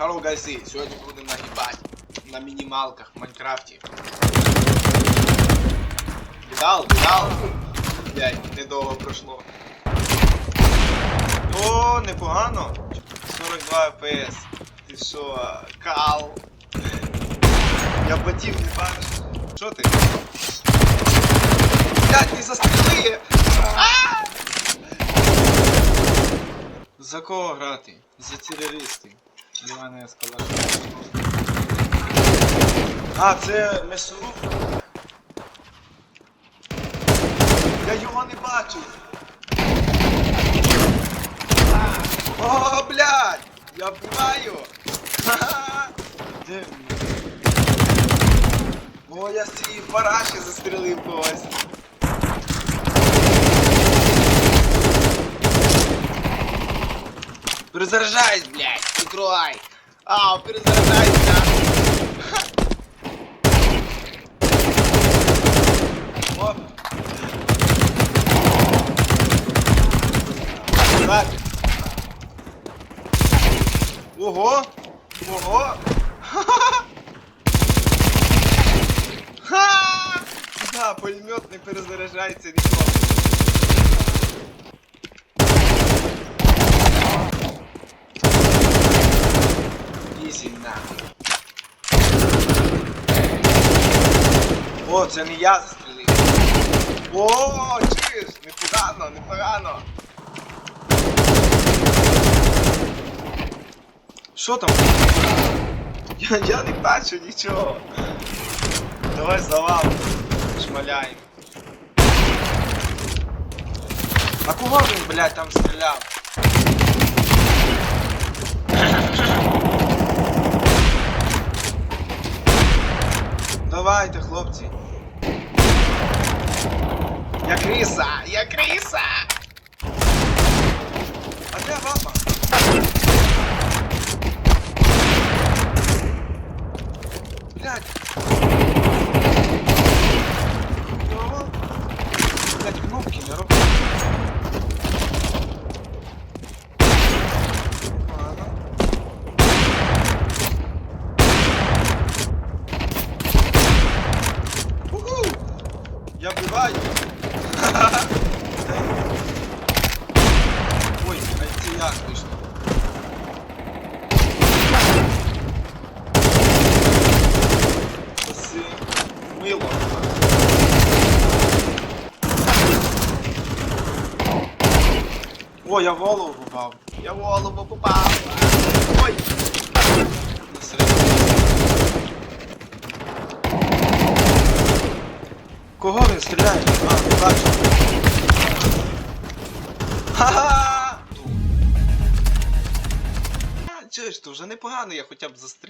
Hello, гайси! Сьогодні будемо нагибати на мінімалках в Майнкрафті. Віддал, віддал! Блять, недовго пройшло. О, непогано! 42 FPS. Ти що, кал? Я ботів не бачу. Що ти? Блять, не застріли! За кого грати? За терористів. Мене ескалатор. А, це месорук? Я його не бачу! О, блядь! Я вбиваю! Ха-ха! Де? О, я з цієї параші застрелив когось. Перезаряжайся, блядь, прикрой. А, перезаряжайся. Оп. Так. Ого. Ого. Ха! Да, пулемет не перезаряджається ніколи. Ізі нахуй. О, це не я застрілив. О, чуєш? Непогано, непогано. Що там? Я, я не бачу нічого. Давай завал. Шмаляємо. А кого він, блядь, там стріляв? Давайте, хлопці. Я криса! Я криса! А де папа? Блядь! Йо. Блядь, кнопки не роблю. Ладно. Уху! Вбиваю! Ой, а це я мило. О, я в голову попав. Я в голову попав. Ой! Насередину. Кого він стріляє? А, не бачу. Ха-ха! А, Чуєш, то вже непогано, я хоча б застріл.